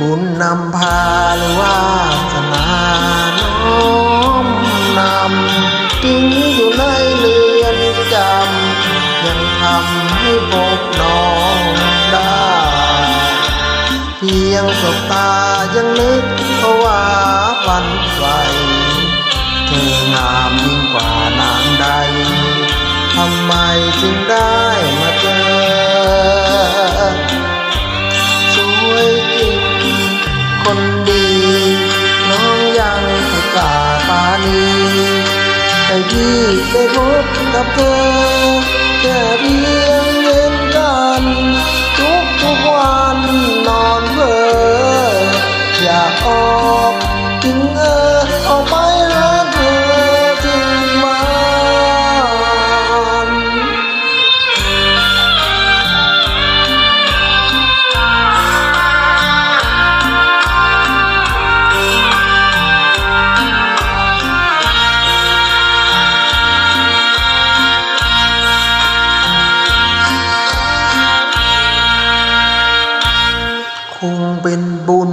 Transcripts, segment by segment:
บุญนำพาหรือว่าสนาน้มนำติ้งอยู่ในเรือนจำยังทำให้พกน้องได้ เพียงสบตายังนึกว่าวันไฟเธองามยิ่งกว่านางใด คนดี น้องยังกล้าปานีแต่พี่ได้พบกับเธอแค่เพียงเย็นกัน ทุกทุกวันนอนเพ้ออยากออกถึงเออ บุญ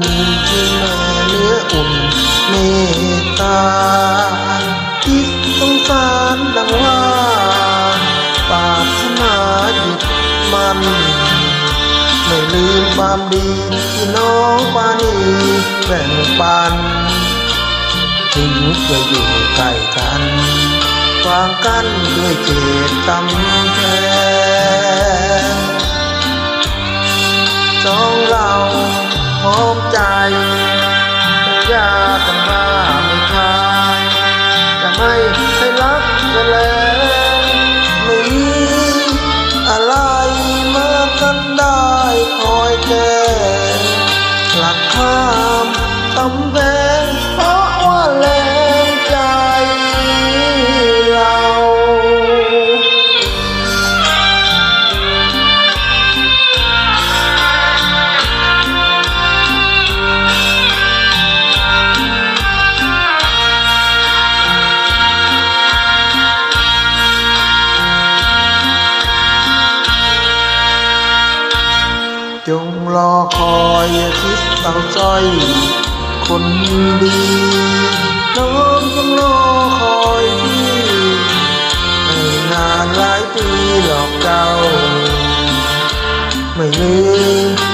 ที่แม่เนื้ออุ่นเมตตาคิดสงสารดังว่าปาถนาหยุดมัน ไม่ลืมความดีที่น้องปานีแบ่งปัน ถึงจะอยู่ใกล้กันวางกันด้วยเจตกำแพง สั จงรอคอยอทิตย์เต่าจ้อย คนดีน้องจงรอคอยพี่ไม่นานหลายปีหรอกเจ้า ไม่ลืม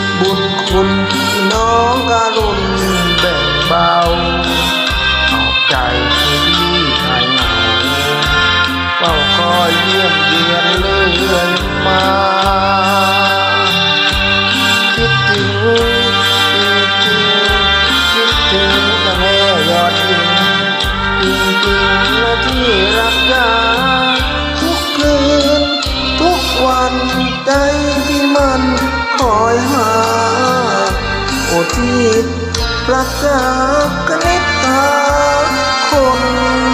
ดจิประกาศกนิตาคน